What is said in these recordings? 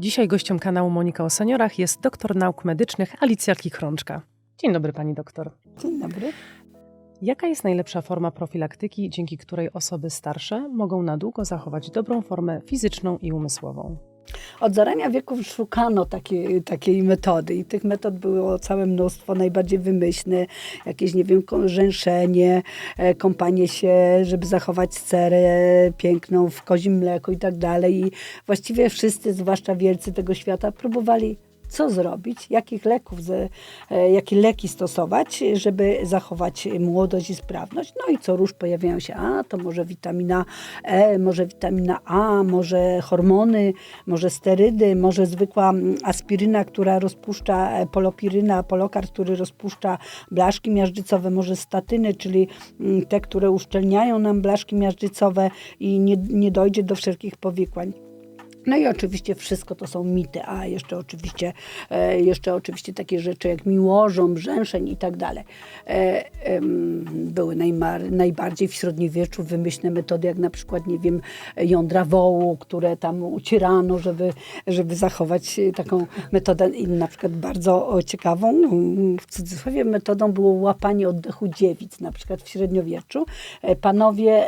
Dzisiaj gościem kanału Monika o seniorach jest doktor nauk medycznych Alicja Kichrączka. Dzień dobry pani doktor. Dzień dobry. Jaka jest najlepsza forma profilaktyki, dzięki której osoby starsze mogą na długo zachować dobrą formę fizyczną i umysłową? Od zarania wieków szukano takiej, takiej metody i tych metod było całe mnóstwo, najbardziej wymyślne, jakieś, nie wiem, rzęszenie, e, kąpanie się, żeby zachować cerę piękną w kozim mleku i tak dalej. I właściwie wszyscy, zwłaszcza wielcy tego świata, próbowali co zrobić, jakich leków, e, jakie leki stosować, żeby zachować młodość i sprawność. No i co róż pojawiają się, a to może witamina E, może witamina A, może hormony, może sterydy, może zwykła mm, aspiryna, która rozpuszcza e, polopiryna, polokar, który rozpuszcza blaszki miażdżycowe, może statyny, czyli mm, te, które uszczelniają nam blaszki miażdżycowe i nie, nie dojdzie do wszelkich powikłań. No i oczywiście wszystko to są mity, a jeszcze oczywiście, e, jeszcze oczywiście takie rzeczy jak miłożą, brzęszeń i tak dalej. E, były najbardziej w średniowieczu wymyślne metody, jak na przykład, nie wiem, jądra wołu, które tam ucierano, żeby, żeby zachować taką metodę i na przykład bardzo ciekawą, w cudzysłowie metodą było łapanie oddechu dziewic, na przykład w średniowieczu. E, Panowie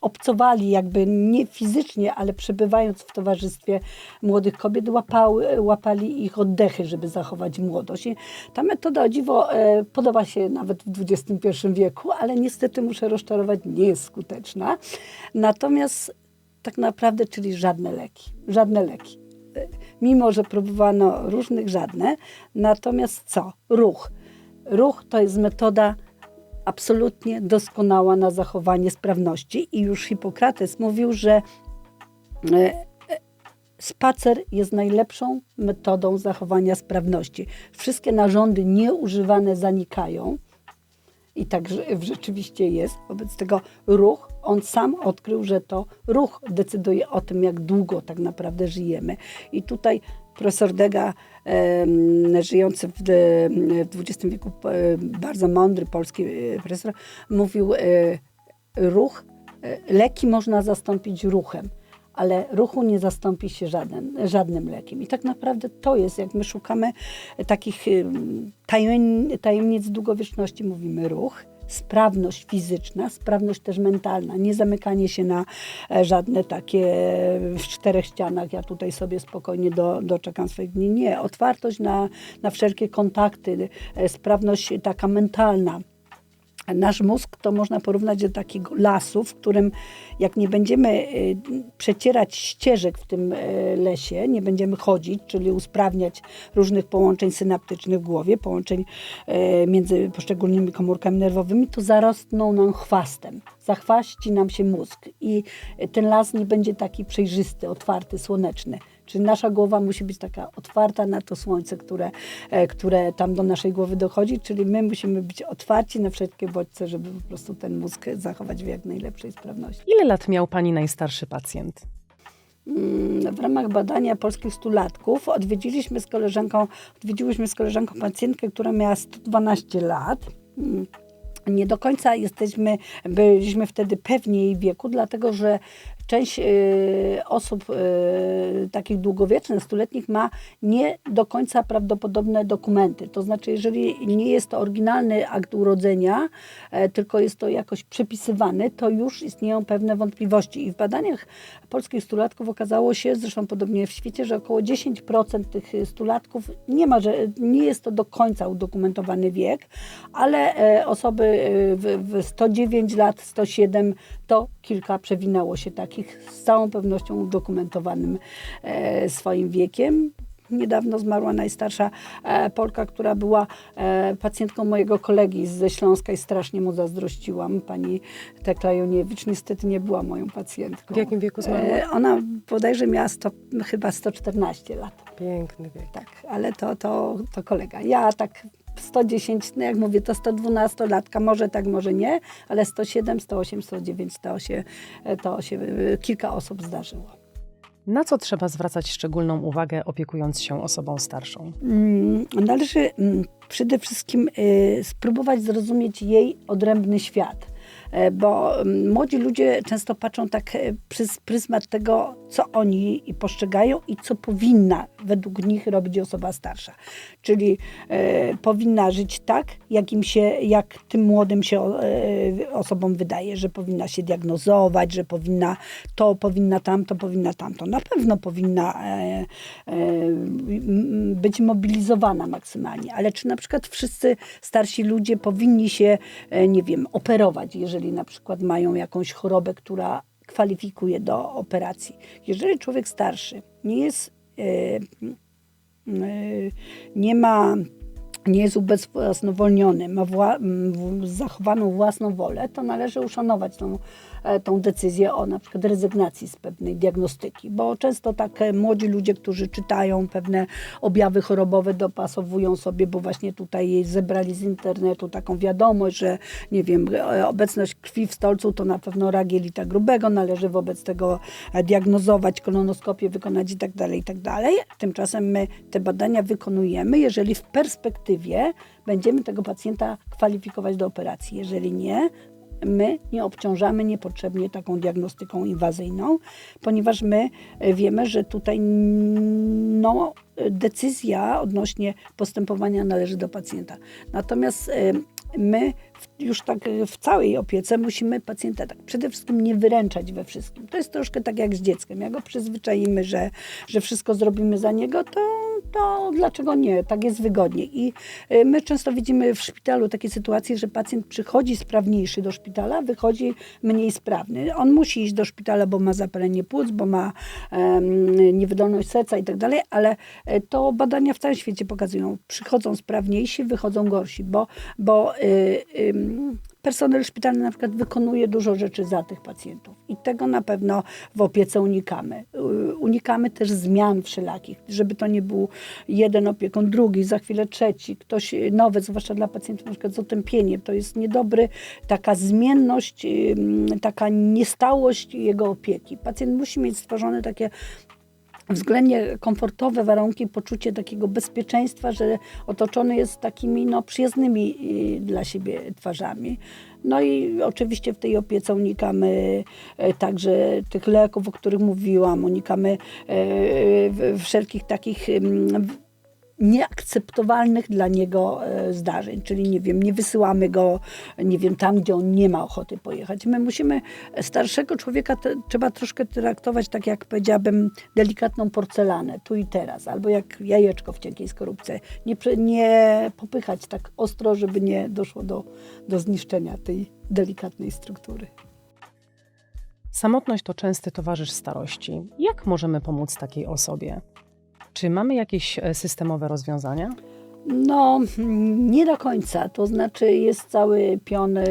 obcowali jakby nie fizycznie, ale przebywając w towarzystwie młodych kobiet, łapały, łapali ich oddechy, żeby zachować młodość. I ta metoda, o dziwo, e, podoba się nawet w XXI wieku, ale niestety muszę rozczarować, nie jest skuteczna. Natomiast tak naprawdę, czyli żadne leki. Żadne leki. E, Mimo, że próbowano różnych, żadne. Natomiast co? Ruch. Ruch to jest metoda absolutnie doskonała na zachowanie sprawności i już Hipokrates mówił, że spacer jest najlepszą metodą zachowania sprawności. Wszystkie narządy nieużywane zanikają i tak rzeczywiście jest. Wobec tego ruch, on sam odkrył, że to ruch decyduje o tym, jak długo tak naprawdę żyjemy. I tutaj profesor Dega, żyjący w, XX wieku, e, bardzo mądry polski e, profesor, mówił, e, ruch, e, leki można zastąpić ruchem ale ruchu nie zastąpi się żaden, żadnym lekiem. I tak naprawdę to jest, jak my szukamy takich tajemnic długowieczności, mówimy ruch, sprawność fizyczna, sprawność też mentalna, nie zamykanie się na e, żadne takie w czterech ścianach, ja tutaj sobie spokojnie do, doczekam swoich dni. Nie, otwartość na, na wszelkie kontakty, e, sprawność taka mentalna. Nasz mózg to można porównać do takiego lasu, w którym jak nie będziemy y, przecierać ścieżek w tym y, lesie, nie będziemy chodzić, czyli usprawniać różnych połączeń synaptycznych w głowie, połączeń y, między poszczególnymi komórkami nerwowymi, to zarosną nam chwastem. Zachwaści nam się mózg i ten las nie będzie taki przejrzysty, otwarty, słoneczny. Czyli nasza głowa musi być taka otwarta na to słońce, które, e, które tam do naszej głowy dochodzi, czyli my musimy być otwarci na wszelkie bodźce, żeby po prostu ten mózg zachować w jak najlepszej sprawności. Ile lat miał pani najstarszy pacjent? Mm, W ramach badania polskich stulatków odwiedziliśmy z koleżanką, odwiedziłyśmy z koleżanką pacjentkę, która miała 112 lat. Mm, Nie do końca jesteśmy, byliśmy wtedy pewni jej wieku, dlatego że część y, osób y, takich długowiecznych, stuletnich ma nie do końca prawdopodobne dokumenty. To znaczy, jeżeli nie jest to oryginalny akt urodzenia, e, tylko jest to jakoś przepisywany, to już istnieją pewne wątpliwości. I w badaniach polskich stulatków okazało się, zresztą podobnie w świecie, że około 10% tych stulatków nie ma, że nie jest to do końca udokumentowany wiek, ale e, osoby w, w 109 lat, 107 to kilka przewinęło się takich z całą pewnością udokumentowanym e, swoim wiekiem. Niedawno zmarła najstarsza e, Polka, która była e, pacjentką mojego kolegi ze Śląska i strasznie mu zazdrościłam. Pani Tekla Joniewicz niestety nie była moją pacjentką. W jakim wieku zmarła? E, ona bodajże miała 100, chyba 114 lat. Piękny wiek. Tak, ale to, to, to kolega. Ja tak 110, no jak mówię, to 112-latka, może tak, może nie, ale 107, 108, 109 to się, to się y, kilka osób zdarzyło. Na co trzeba zwracać szczególną uwagę, opiekując się osobą starszą? Mm, Należy mm, przede wszystkim y, spróbować zrozumieć jej odrębny świat. E, bo mm, młodzi ludzie często patrzą tak e, przez pryzmat tego, co oni postrzegają i co powinna według nich robić osoba starsza. Czyli e, powinna żyć tak, jak im się, jak tym młodym się osobom wydaje, że powinna się diagnozować, że powinna to, powinna tamto, powinna tamto. Na pewno powinna być mobilizowana maksymalnie, ale czy na przykład wszyscy starsi ludzie powinni się, nie wiem, operować, jeżeli na przykład mają jakąś chorobę, która kwalifikuje do operacji. Jeżeli człowiek starszy nie jest, e, e, nie ma nie jest ubezwłasnowolniony, ma wła, zachowaną własną wolę, to należy uszanować tą, tą decyzję o na przykład rezygnacji z pewnej diagnostyki, bo często tak e, młodzi ludzie, którzy czytają pewne objawy chorobowe, dopasowują sobie, bo właśnie tutaj zebrali z internetu taką wiadomość, że nie wiem, e, obecność krwi w stolcu to na pewno rak jelita grubego, należy wobec tego e, diagnozować, kolonoskopię wykonać i tak dalej, i tak dalej. Tymczasem my te badania wykonujemy, jeżeli w perspektywie będziemy tego pacjenta kwalifikować do operacji. Jeżeli nie, my nie obciążamy niepotrzebnie taką diagnostyką inwazyjną, ponieważ my e, wiemy, że tutaj no, decyzja odnośnie postępowania należy do pacjenta. Natomiast e, my już tak w całej opiece musimy pacjenta tak przede wszystkim nie wyręczać we wszystkim. To jest troszkę tak jak z dzieckiem. Jak go przyzwyczaimy, że, że wszystko zrobimy za niego, to, to dlaczego nie? Tak jest wygodniej. I e, my często widzimy w szpitalu takie sytuacje, że pacjent przychodzi sprawniejszy do szpitala, wychodzi mniej sprawny. On musi iść do szpitala, bo ma zapalenie płuc, bo ma em, niewydolność serca i tak dalej, ale e, to badania w całym świecie pokazują. Przychodzą sprawniejsi, wychodzą gorsi, bo, bo y, ym, personel szpitalny na przykład wykonuje dużo rzeczy za tych pacjentów i tego na pewno w opiece unikamy. Y, Unikamy też zmian wszelakich, żeby to nie był jeden opiekun, drugi, za chwilę trzeci, ktoś nowy, zwłaszcza dla pacjentów na przykład z otępieniem. To jest niedobry, taka zmienność, taka niestałość jego opieki. Pacjent musi mieć stworzone takie względnie komfortowe warunki, poczucie takiego bezpieczeństwa, że otoczony jest takimi no, przyjaznymi y, dla siebie twarzami. No i oczywiście w tej opiece unikamy e, także tych leków, o których mówiłam, unikamy e, w- wszelkich takich mm, nieakceptowalnych dla niego e, zdarzeń, czyli nie wiem, nie wysyłamy go, nie wiem, tam, gdzie on nie ma ochoty pojechać. My musimy starszego człowieka te, trzeba troszkę traktować tak, jak powiedziałabym, delikatną porcelanę, tu i teraz, albo jak jajeczko w cienkiej skorupce. Nie, nie popychać tak ostro, żeby nie doszło do, do zniszczenia tej delikatnej struktury. Samotność to częsty towarzysz starości. Jak możemy pomóc takiej osobie? Czy mamy jakieś e, systemowe rozwiązania? No, nie do końca. To znaczy jest cały pion e,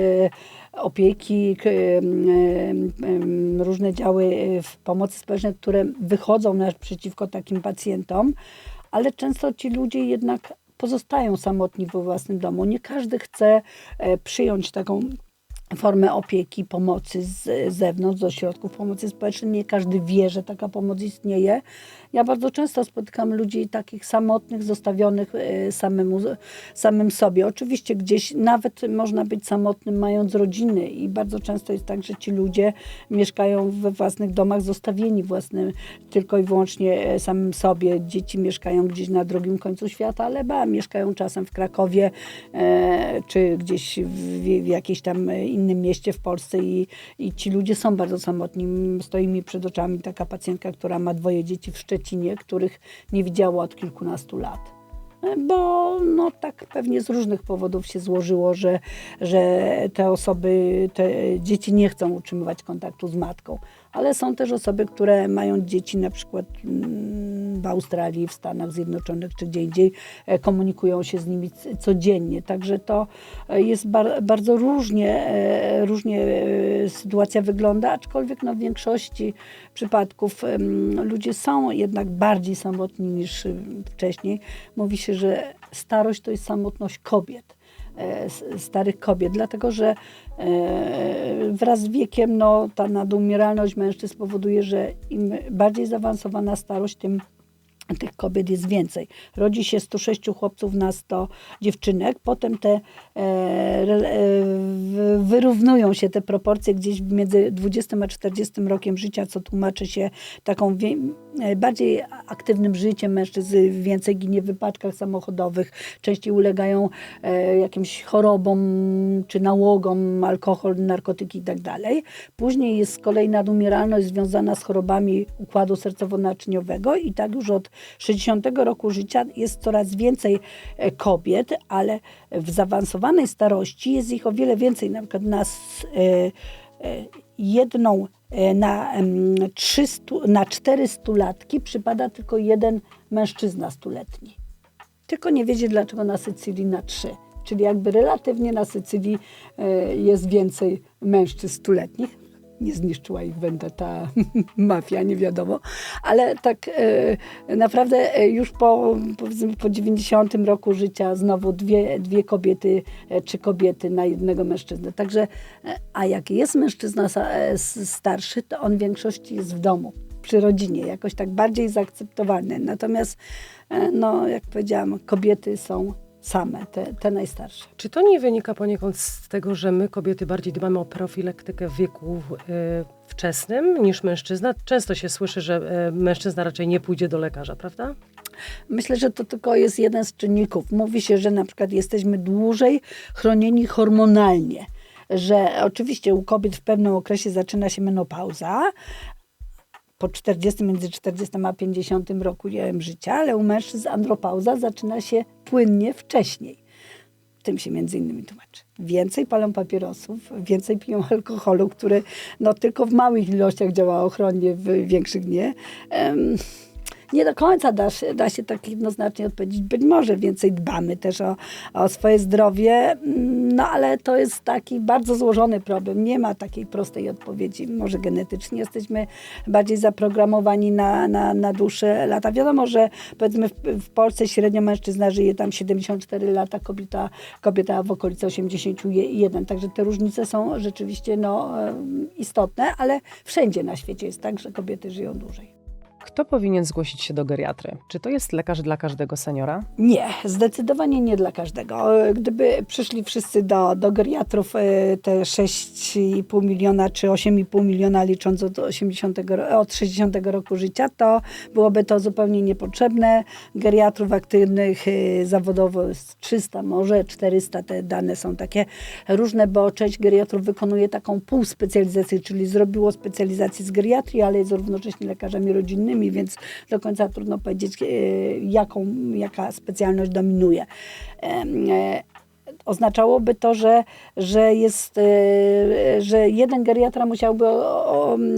opieki, em, różne działy e, pomocy społecznej, które wychodzą naprzeciwko takim pacjentom, ale często ci ludzie jednak pozostają samotni we własnym domu. Nie każdy chce e, przyjąć taką formę opieki, pomocy z zewnątrz, z ośrodków pomocy społecznej. Nie każdy wie, że taka pomoc istnieje. Ja bardzo często spotykam ludzi takich samotnych, zostawionych e, samemu, samym sobie. Oczywiście gdzieś nawet można być samotnym, mając rodziny i bardzo często jest tak, że ci ludzie mieszkają we własnych domach, zostawieni własnym tylko i wyłącznie e, samym sobie. Dzieci mieszkają gdzieś na drugim końcu świata, ale ba, mieszkają czasem w Krakowie e, czy gdzieś w, w jakiejś tam innym mieście w Polsce i, i ci ludzie są bardzo samotni. Stoi mi przed oczami taka pacjentka, która ma dwoje dzieci w Szczecinie, których nie widziała od kilkunastu lat. E, Bo no, tak pewnie z różnych powodów się złożyło, że, że te osoby, te dzieci nie chcą utrzymywać kontaktu z matką. Ale są też osoby, które mają dzieci na przykład mm, w Australii, w Stanach Zjednoczonych czy gdzie indziej, e, komunikują się z nimi codziennie. Także to e, jest bar, bardzo różnie, e, różnie sytuacja wygląda, aczkolwiek no, w większości przypadków ludzie są jednak bardziej samotni niż wcześniej. Mówi się, że starość to jest samotność kobiet starych kobiet, dlatego że e, wraz z wiekiem no, ta nadumieralność mężczyzn powoduje, że im bardziej zaawansowana starość, tym tych kobiet jest więcej. Rodzi się 106 chłopców na 100 dziewczynek, potem te e, e, wyrównują się te proporcje gdzieś między 20 a 40 rokiem życia, co tłumaczy się taką wie, e, bardziej aktywnym życiem mężczyzn, więcej ginie w wypadkach samochodowych, częściej ulegają e, jakimś chorobom czy nałogom, alkohol, narkotyki itd. Później jest z kolei nadumieralność związana z chorobami układu sercowo-naczyniowego i tak już od 60 roku życia jest coraz więcej e, kobiet, ale w zaawansowanej starości jest ich o wiele więcej. Na przykład na s- e, e, jedną na, em, 300, na 400 latki przypada tylko jeden mężczyzna stuletni. Tylko nie wiecie, dlaczego na Sycylii na trzy. Czyli jakby relatywnie na Sycylii jest więcej mężczyzn stuletnich. Nie zniszczyła ich vendetta mafia, nie wiadomo. Ale tak e, naprawdę e, już po, powiedzmy, po 90 roku życia znowu dwie, dwie kobiety, e, czy kobiety na jednego mężczyznę. Także, e, a jak jest mężczyzna e, starszy, to on w większości jest w domu przy rodzinie, jakoś tak bardziej zaakceptowalny. Natomiast, no, jak powiedziałam, kobiety są same, te, te najstarsze. Czy to nie wynika poniekąd z tego, że my kobiety bardziej dbamy o profilaktykę w wieku y, wczesnym niż mężczyzna? Często się słyszy, że y, mężczyzna raczej nie pójdzie do lekarza, prawda? Myślę, że to tylko jest jeden z czynników. Mówi się, że na przykład jesteśmy dłużej chronieni hormonalnie. Że oczywiście u kobiet w pewnym okresie zaczyna się menopauza, po 40, między 40 a 50 roku wiem, życia, ale u mężczyzn andropauza zaczyna się płynnie wcześniej. Tym się między innymi tłumaczy. Więcej palą papierosów, więcej piją alkoholu, który no, tylko w małych ilościach działa ochronnie, w większych nie. Em, nie do końca da się, da się tak jednoznacznie odpowiedzieć. Być może więcej dbamy też o, o swoje zdrowie, mm, no ale to jest taki bardzo złożony problem. Nie ma takiej prostej odpowiedzi. Może genetycznie jesteśmy bardziej zaprogramowani na, na, na dłuższe lata. Wiadomo, że powiedzmy w, w Polsce średnio mężczyzna żyje tam 74 lata, kobieta, kobieta w okolicy 81. Także te różnice są rzeczywiście no, em, istotne, ale wszędzie na świecie jest tak, że kobiety żyją dłużej. Kto powinien zgłosić się do geriatry? Czy to jest lekarz dla każdego seniora? Nie, zdecydowanie nie dla każdego. Gdyby przyszli wszyscy do, do geriatrów, e, te 6,5 miliona czy 8,5 miliona licząc od, 80, ro- od 60 roku życia, to byłoby to zupełnie niepotrzebne. Geriatrów aktywnych e, zawodowo jest 300, może 400, te dane są takie różne, bo część geriatrów wykonuje taką półspecjalizację, czyli zrobiło specjalizację z geriatrii, ale jest równocześnie lekarzami rodzinnymi, więc do końca trudno powiedzieć, e, jaką, jaka specjalność dominuje. Em, e, Oznaczałoby to, że, że, jest, e, że jeden geriatra musiałby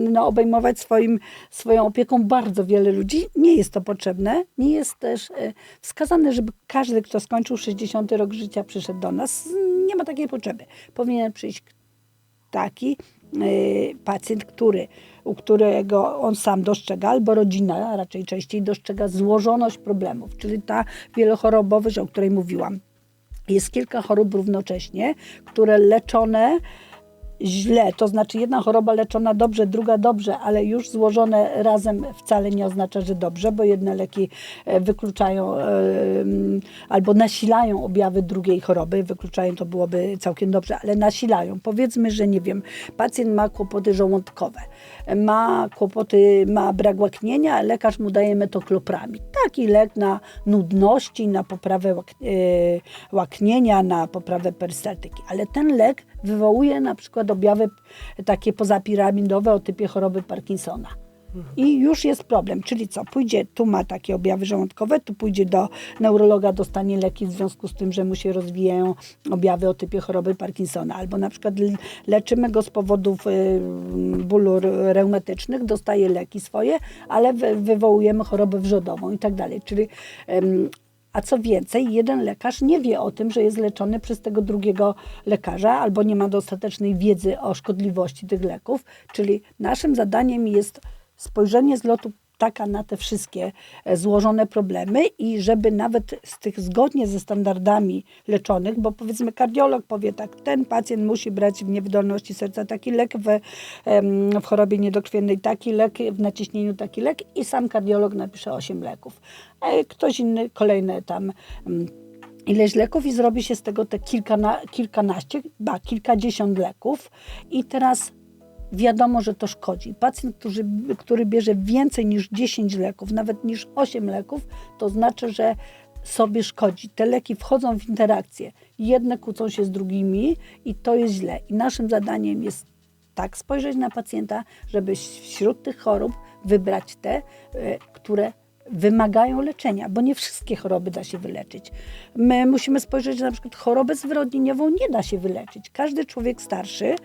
no, obejmować swoim, swoją opieką bardzo wiele ludzi. Nie jest to potrzebne. Nie jest też e, wskazane, żeby każdy, kto skończył 60 rok życia, przyszedł do nas. Nie ma takiej potrzeby. Powinien przyjść taki pacjent, który, u którego on sam dostrzega, albo rodzina raczej częściej dostrzega złożoność problemów, czyli ta wielochorobowość, o której mówiłam. Jest kilka chorób równocześnie, które leczone źle, to znaczy jedna choroba leczona dobrze, druga dobrze, ale już złożone razem wcale nie oznacza, że dobrze, bo jedne leki e, wykluczają e, albo nasilają objawy drugiej choroby, wykluczają to byłoby całkiem dobrze, ale nasilają. Powiedzmy, że nie wiem, pacjent ma kłopoty żołądkowe, ma kłopoty, ma brak łaknienia, lekarz mu daje metoklopramid. Taki lek na nudności, na poprawę e, łaknienia, na poprawę perystaltyki, ale ten lek wywołuje na przykład objawy takie pozapiramidowe o typie choroby Parkinsona. I już jest problem, czyli co? Pójdzie, tu ma takie objawy żołądkowe, tu pójdzie do neurologa, dostanie leki w związku z tym, że mu się rozwijają objawy o typie choroby Parkinsona. Albo na przykład leczymy go z powodów y, bólu reumatycznych, dostaje leki swoje, ale wy, wywołujemy chorobę wrzodową i tak dalej. Czyli em, a co więcej, jeden lekarz nie wie o tym, że jest leczony przez tego drugiego lekarza, albo nie ma dostatecznej wiedzy o szkodliwości tych leków. Czyli naszym zadaniem jest spojrzenie z lotu taka na te wszystkie e, złożone problemy i żeby nawet z tych zgodnie ze standardami leczonych, bo powiedzmy kardiolog powie tak, ten pacjent musi brać w niewydolności serca taki lek, w, w chorobie niedokrwiennej taki lek, w naciśnieniu taki lek i sam kardiolog napisze 8 leków. A ktoś inny kolejne tam em, ileś leków i zrobi się z tego te kilkana, kilkanaście, ba, kilkadziesiąt leków i teraz wiadomo, że to szkodzi. Pacjent, który, który bierze więcej niż 10 leków, nawet niż 8 leków, to znaczy, że sobie szkodzi. Te leki wchodzą w interakcje. Jedne kłócą się z drugimi i to jest źle. I naszym zadaniem jest tak spojrzeć na pacjenta, żeby wśród tych chorób wybrać te, e, które wymagają leczenia, bo nie wszystkie choroby da się wyleczyć. My musimy spojrzeć, że na przykład chorobę zwyrodnieniową nie da się wyleczyć. Każdy człowiek starszy,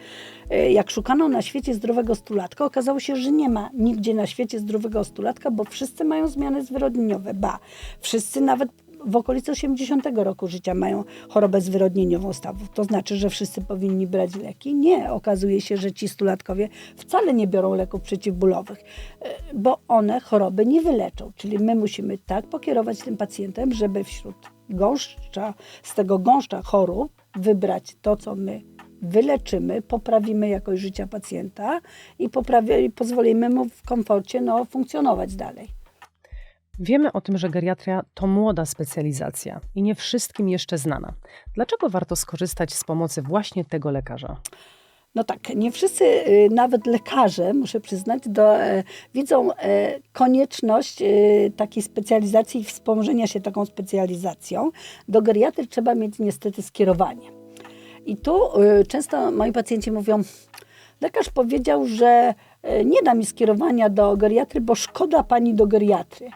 e, jak szukano na świecie zdrowego stulatka, okazało się, że nie ma nigdzie na świecie zdrowego stulatka, bo wszyscy mają zmiany zwyrodnieniowe. Ba, wszyscy nawet w okolicy 80 roku życia mają chorobę zwyrodnieniową stawów. To znaczy, że wszyscy powinni brać leki? Nie. Okazuje się, że ci stulatkowie wcale nie biorą leków przeciwbólowych, e, bo one choroby nie wyleczą. Czyli my musimy tak pokierować tym pacjentem, żeby wśród gąszcza, z tego gąszcza chorób wybrać to, co my wyleczymy, poprawimy jakość życia pacjenta i, poprawi, i pozwolimy mu w komforcie no, funkcjonować dalej. Wiemy o tym, że geriatria to młoda specjalizacja i nie wszystkim jeszcze znana. Dlaczego warto skorzystać z pomocy właśnie tego lekarza? No tak, nie wszyscy, y, nawet lekarze, muszę przyznać, do, e, widzą e, konieczność e, takiej specjalizacji i wspomożenia się taką specjalizacją. Do geriatry trzeba mieć niestety skierowanie. I tu y, często moi pacjenci mówią, lekarz powiedział, że e, nie da mi skierowania do geriatry, bo szkoda pani do geriatry.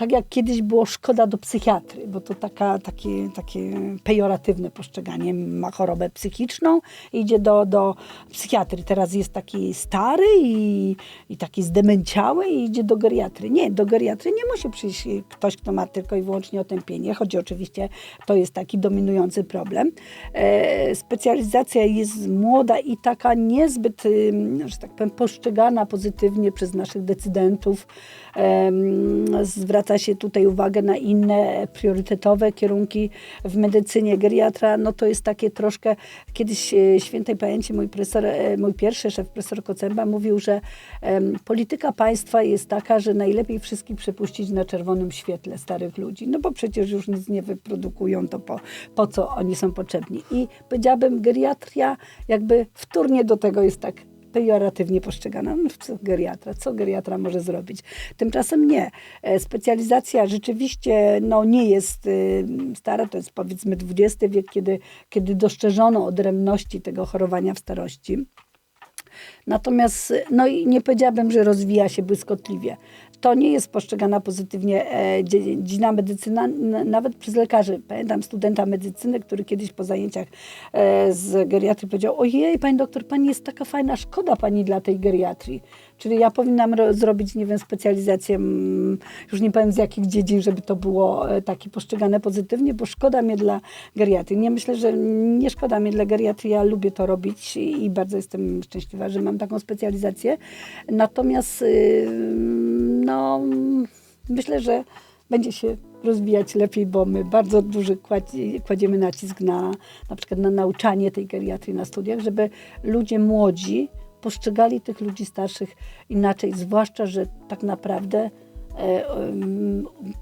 Tak jak kiedyś było szkoda do psychiatry, bo to taka, takie, takie pejoratywne postrzeganie. Ma chorobę psychiczną, idzie do, do psychiatry. Teraz jest taki stary i, i taki zdemenciały i idzie do geriatry. Nie, do geriatry nie musi przyjść ktoś, kto ma tylko i wyłącznie otępienie, choć oczywiście to jest taki dominujący problem. E, specjalizacja jest młoda i taka niezbyt, że tak powiem, postrzegana pozytywnie przez naszych decydentów. Em, zwraca się tutaj uwagę na inne priorytetowe kierunki w medycynie. Geriatra, no to jest takie troszkę, kiedyś e, świętej pamięci mój profesor, e, mój pierwszy szef, profesor Kocemba mówił, że em, polityka państwa jest taka, że najlepiej wszystkich przepuścić na czerwonym świetle starych ludzi, no bo przecież już nic nie wyprodukują, to po, po co oni są potrzebni. I powiedziałabym, geriatria jakby wtórnie do tego jest tak pejoratywnie postrzegana. Co geriatra? Co geriatra może zrobić? Tymczasem nie. E, Specjalizacja rzeczywiście no, nie jest y, stara, to jest powiedzmy XX wiek, kiedy, kiedy dostrzeżono odrębności tego chorowania w starości. Natomiast, no i nie powiedziałabym, że rozwija się błyskotliwie. To nie jest postrzegana pozytywnie e, dzie- dziedzina medycyna, nawet przez lekarzy. Pamiętam studenta medycyny, który kiedyś po zajęciach e, z geriatrii powiedział, ojej, pani doktor, pani jest taka fajna, szkoda pani dla tej geriatrii. Czyli ja powinnam ro- zrobić, nie wiem, specjalizację, mm, już nie powiem z jakich dziedzin, żeby to było e, takie postrzegane pozytywnie, bo szkoda mnie dla geriatrii. Nie myślę, że nie szkoda mnie dla geriatrii, ja lubię to robić i, bardzo jestem szczęśliwa, że mam taką specjalizację. Natomiast y, no, myślę, że będzie się rozwijać lepiej, bo my bardzo duży kładzi- kładziemy nacisk na na przykład na nauczanie tej geriatrii na studiach, żeby ludzie młodzi postrzegali tych ludzi starszych inaczej, zwłaszcza, że tak naprawdę e,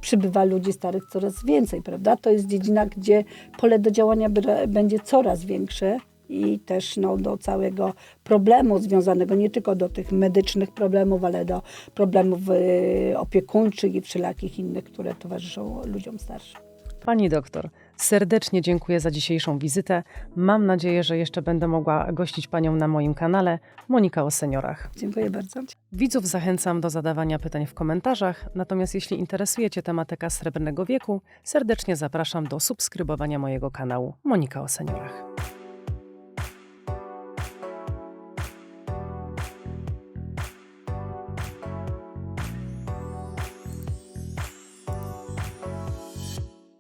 przybywa ludzi starych coraz więcej, prawda? To jest dziedzina, gdzie pole do działania będzie coraz większe i też no, do całego problemu związanego nie tylko do tych medycznych problemów, ale do problemów e, opiekuńczych i wszelakich innych, które towarzyszą ludziom starszym. Pani doktor, serdecznie dziękuję za dzisiejszą wizytę. Mam nadzieję, że jeszcze będę mogła gościć Panią na moim kanale Monika o seniorach. Dziękuję bardzo. Widzów zachęcam do zadawania pytań w komentarzach, natomiast jeśli interesuje Cię tematyka srebrnego wieku, serdecznie zapraszam do subskrybowania mojego kanału Monika o seniorach.